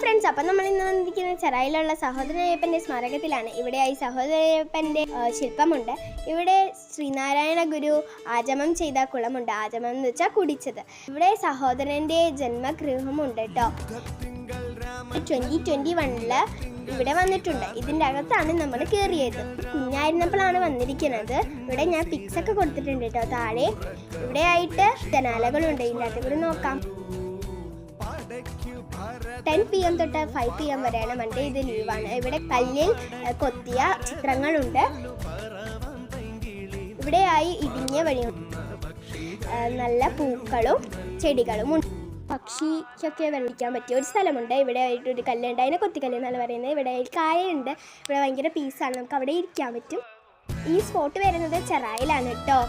Friends അപ്പം നമ്മൾ ഇന്ന് വന്നിരിക്കുന്നത് ചെറായിലുള്ള സഹോദരയ്യപ്പന്റെ സ്മാരകത്തിലാണ്. ഇവിടെയായി സഹോദരയ്യപ്പന്റെ ശില്പമുണ്ട്. ഇവിടെ ശ്രീനാരായണ ഗുരു ആചമം ചെയ്ത കുളമുണ്ട്. ആചമം എന്ന് വെച്ചാൽ കുടിച്ചത്. ഇവിടെ സഹോദരന്റെ ജന്മഗൃഹമുണ്ട് കേട്ടോ ട്വന്റി ട്വന്റി വണ്ണിൽ ഇവിടെ വന്നിട്ടുണ്ട്. ഇതിന്റെ അകത്താണ് നമ്മൾ കയറിയത്. കുഞ്ഞായിരുന്നപ്പോഴാണ് വന്നിരിക്കുന്നത്. ഇവിടെ ഞാൻ പിക്സൊക്കെ കൊടുത്തിട്ടുണ്ട് കേട്ടോ താഴെ ഇവിടെ ആയിട്ട് ജനാലകളുണ്ട്. ഇതിന്റെ അകത്ത് കൂടി നോക്കാം. ടെൻ പി എം തൊട്ട് ഫൈവ് പി എം വരെയാണ് മൺഡേ ഇത് ലീവാണ്. ഇവിടെ കല്ലിൽ കൊത്തിയ ചിത്രങ്ങളുണ്ട്. ഇവിടെയായി ഇടിഞ്ഞ ഏഹ്, നല്ല പൂക്കളും ചെടികളും ഉണ്ട്. പക്ഷിക്കൊക്കെ വെള്ളിക്കാൻ പറ്റിയ ഒരു സ്ഥലമുണ്ട്. ഇവിടെ ആയിട്ട് ഒരു കല്ലുണ്ട്. അതിനെ കൊത്തിക്കല്ല് എന്നാണ് പറയുന്നത്. ഇവിടെ കായുണ്ട് ഇവിടെ ഭയങ്കര പീസാണ് നമുക്ക് അവിടെ ഇരിക്കാൻ പറ്റും. ഈ സ്പോട്ട് വരുന്നത് ചെറായിലാണ് കേട്ടോ.